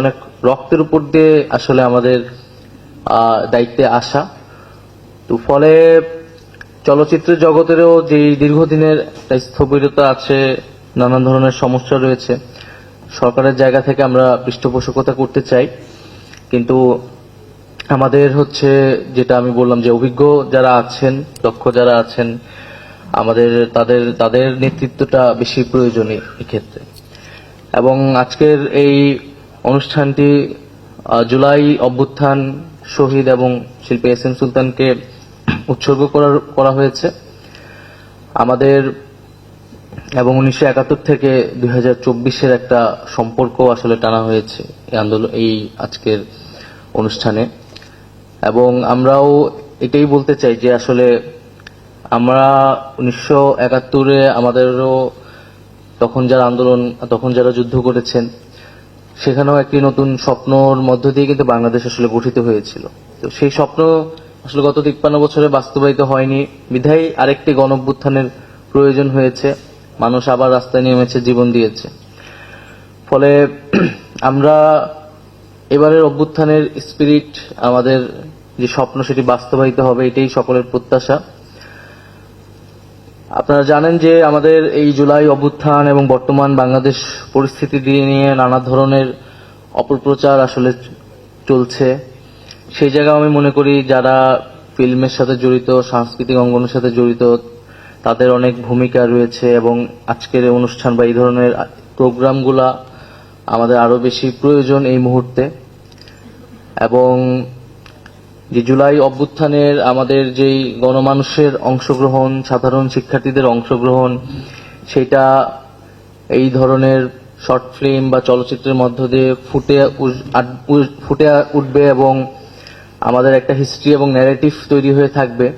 অনেক রক্তের উপর দিয়ে আসলে আমাদের দায়িত্বে আসা। তো ফলে চলচ্চিত্র জগতেরও যে দীর্ঘদিনের স্থবিরতা আছে, নানান ধরনের সমস্যা রয়েছে, সরকারের জায়গা থেকে আমরা পৃষ্ঠপোষকতা করতে চাই। কিন্তু আমাদের হচ্ছে যেটা আমি বললাম যে অভিজ্ঞ যারা আছেন, দক্ষ যারা আছেন, আমাদের, তাদের তাদের নেতৃত্বটা বেশি প্রয়োজনীয় এক্ষেত্রে। এবং আজকের এই অনুষ্ঠানটি জুলাই অভ্যুত্থান শহীদ এবং শিল্পী এস এম সুলতানকে উৎসর্গ করার, করা হয়েছে। আমাদের এবং উনিশশো একাত্তর থেকে দুই হাজার চব্বিশের একটা সম্পর্ক আসলে টানা হয়েছে এই আন্দোলন এই আজকের অনুষ্ঠানে। এবং আমরাও এটাই বলতে চাই যে আসলে আমরা উনিশশো একাত্তরে আমাদেরও তখন যারা আন্দোলন, তখন যারা যুদ্ধ করেছেন সেখানেও একটি নতুন স্বপ্নর মধ্য দিয়ে কিন্তু বাংলাদেশ আসলে গঠিত হয়েছিল। তো সেই স্বপ্ন আসলে গত তিপ্পান্ন বছরে বাস্তবায়িত হয়নি। বিধায় আরেকটি গণভ্যুত্থানের প্রয়োজন হয়েছে। মানুষ আবার রাস্তায় নেমেছে, জীবন দিয়েছে। ফলে আমরা এবারের অভ্যুত্থানের স্পিরিট আমাদের যে স্বপ্ন সেটি বাস্তবায়িত হবে, এটাই সকলের প্রত্যাশা। আপনারা জানেন যে আমাদের এই জুলাই অভ্যুত্থান এবং বর্তমান বাংলাদেশ পরিস্থিতি দিয়ে নিয়ে নানা ধরনের অপপ্রচার আসলে চলছে। সেই জায়গায় আমি মনে করি যারা ফিল্মের সাথে জড়িত, সাংস্কৃতিক অঙ্গনের সাথে জড়িত, তাদের অনেক ভূমিকা রয়েছে এবং আজকের অনুষ্ঠান বা এই ধরনের প্রোগ্রামগুলা আমাদের আরও বেশি প্রয়োজন এই মুহূর্তে। এবং যে জুলাই অভ্যুত্থানের আমাদের যেই গণমানুষের অংশগ্রহণ, সাধারণ শিক্ষার্থীদের অংশগ্রহণ, সেটা এই ধরনের শর্ট ফিল্ম বা চলচ্চিত্রের মধ্য দিয়ে ফুটে ফুটে উঠবে এবং আমাদের একটা হিস্ট্রি এবং ন্যারেটিভ তৈরি হয়ে থাকবে।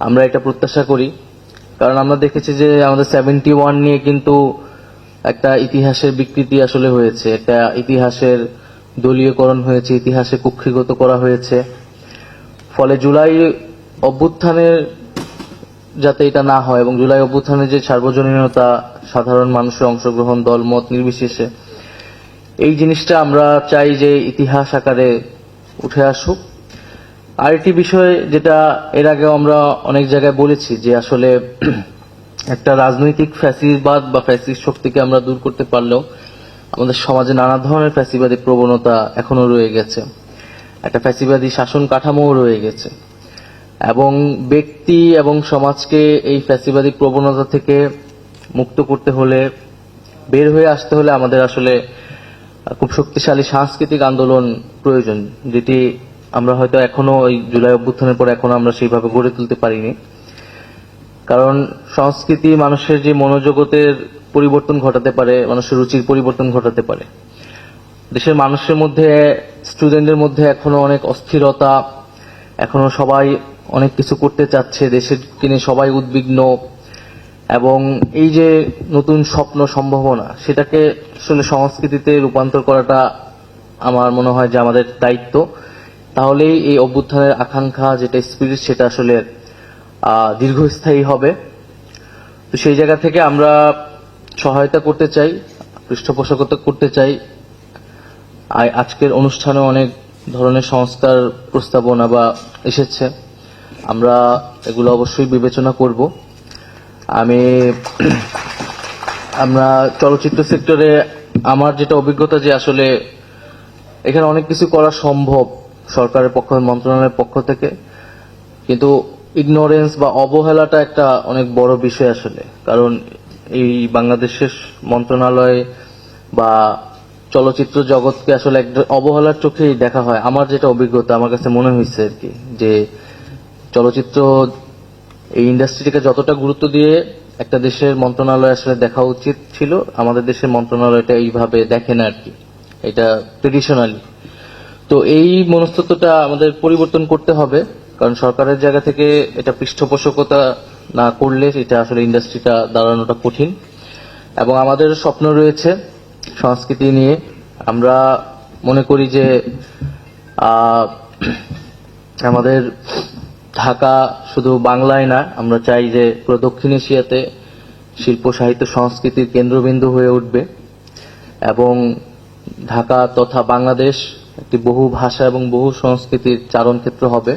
আমরা এটা প্রত্যাশা করি। কারণ আমরা দেখেছি যে আমাদের সেভেন্টি ওয়ান নিয়ে কিন্তু একটা ইতিহাসের বিকৃতি আসলে হয়েছে। একটা ইতিহাসের দলীয়করণ হয়েছে, ইতিহাসে কুক্ষিগত করা হয়েছে। ফলে জুলাই অভ্যুত্থানের যাতে এটা না হয় এবং জুলাই অভ্যুত্থানের যে সার্বজনীনতা, সাধারণ মানুষের অংশগ্রহণ দলমত নির্বিশেষে, এই জিনিসটা আমরা চাই যে ইতিহাস আকারে উঠে আসুক। আরেকটি বিষয় যেটা এর আগে আমরা অনেক জায়গায় বলেছি যে আসলে একটা রাজনৈতিক ফ্যাসিবাদ বা ফ্যাসিস্ট শক্তিকে আমরা দূর করতে পারলেও আমাদের সমাজে নানা ধরনের ফ্যাসিবাদী প্রবণতা এখনও রয়ে গেছে। একটা ফ্যাসিবাদী শাসন কাঠামোও রয়ে গেছে। এবং ব্যক্তি এবং সমাজকে এই ফ্যাসিবাদী প্রবণতা থেকে মুক্ত করতে হলে, বের হয়ে আসতে হলে আমাদের আসলে খুব শক্তিশালী সাংস্কৃতিক আন্দোলন প্রয়োজন, যেটি আমরা হয়তো এখনও ওই জুলাই অভ্যুত্থানের পর এখনও আমরা সেইভাবে গড়ে তুলতে পারিনি। কারণ সংস্কৃতি মানুষের যে মনোজগতের পরিবর্তন ঘটাতে পারে, মানুষের রুচির পরিবর্তন ঘটাতে পারে। দেশের মানুষের মধ্যে স্টুডেন্টদের মধ্যে এখনও অনেক অস্থিরতা, এখনও সবাই অনেক কিছু করতে চাচ্ছে, দেশের কিনে সবাই উদ্বিগ্ন, এবং এই যে নতুন স্বপ্ন, সম্ভাবনা, সেটাকে আসলে সংস্কৃতিতে রূপান্তর করাটা আমার মনে হয় যে আমাদের দায়িত্ব। তাহলেই এই অভ্যুত্থানের আকাঙ্ক্ষা, যেটা স্পিরিট সেটা আসলে দীর্ঘস্থায়ী হবে। তো সেই জায়গা থেকে আমরা সহায়তা করতে চাই, পৃষ্ঠপোষকতা করতে চাই আজকের অনুষ্ঠানে অনেক ধরনের সংস্কার প্রস্তাবনা বা এসেছে। আমরা এগুলো অবশ্যই বিবেচনা করব। আমি, আমরা চলচ্চিত্র সেক্টরে আমার যেটা অভিজ্ঞতা যে আসলে এখানে অনেক কিছু করা সম্ভব সরকারের পক্ষ, মন্ত্রণালয়ের পক্ষ থেকে। কিন্তু ইগনোরেন্স বা অবহেলাটা একটা অনেক বড় বিষয় আসলে। কারণ এই বাংলাদেশের মন্ত্রণালয় বা চলচ্চিত্র জগৎকে আসলে একটা অবহেলার চোখেই দেখা হয়। আমার যেটা অভিজ্ঞতা, আমার কাছে মনে হয়েছে আর কি, যে চলচ্চিত্র এই ইন্ডাস্ট্রিটাকে যতটা গুরুত্ব দিয়ে একটা দেশের মন্ত্রণালয় আসলে দেখা উচিত ছিল, আমাদের দেশের মন্ত্রণালয়টা এইভাবে দেখে না আর কি। এটা ট্রেডিশনালি তো এই মনস্তত্বটা আমাদের পরিবর্তন করতে হবে, কারণ সরকারের জায়গা থেকে এটা পৃষ্ঠপোষকতা না করলে এটা আসলে ইন্ডাস্ট্রিটা দাঁড়ানোটা কঠিন। এবং আমাদের স্বপ্ন রয়েছে সংস্কৃতি নিয়ে আমরা মনে করি যে আমাদের ঢাকা শুধু বাংলায় না, আমরা চাই যে পুরো দক্ষিণ এশিয়াতে শিল্প, সাহিত্য, সংস্কৃতির কেন্দ্রবিন্দু হয়ে উঠবে এবং ঢাকা তথা বাংলাদেশ একটি বহু ভাষা এবং বহু সংস্কৃতির চারণ ক্ষেত্র হবে।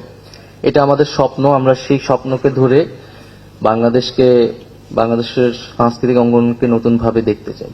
এটা আমাদের স্বপ্ন, আমরা সেই স্বপ্নকে ধরে বাংলাদেশকে, বাংলাদেশের সাংস্কৃতিক অঙ্গনকে নতুনভাবে দেখতে চাই।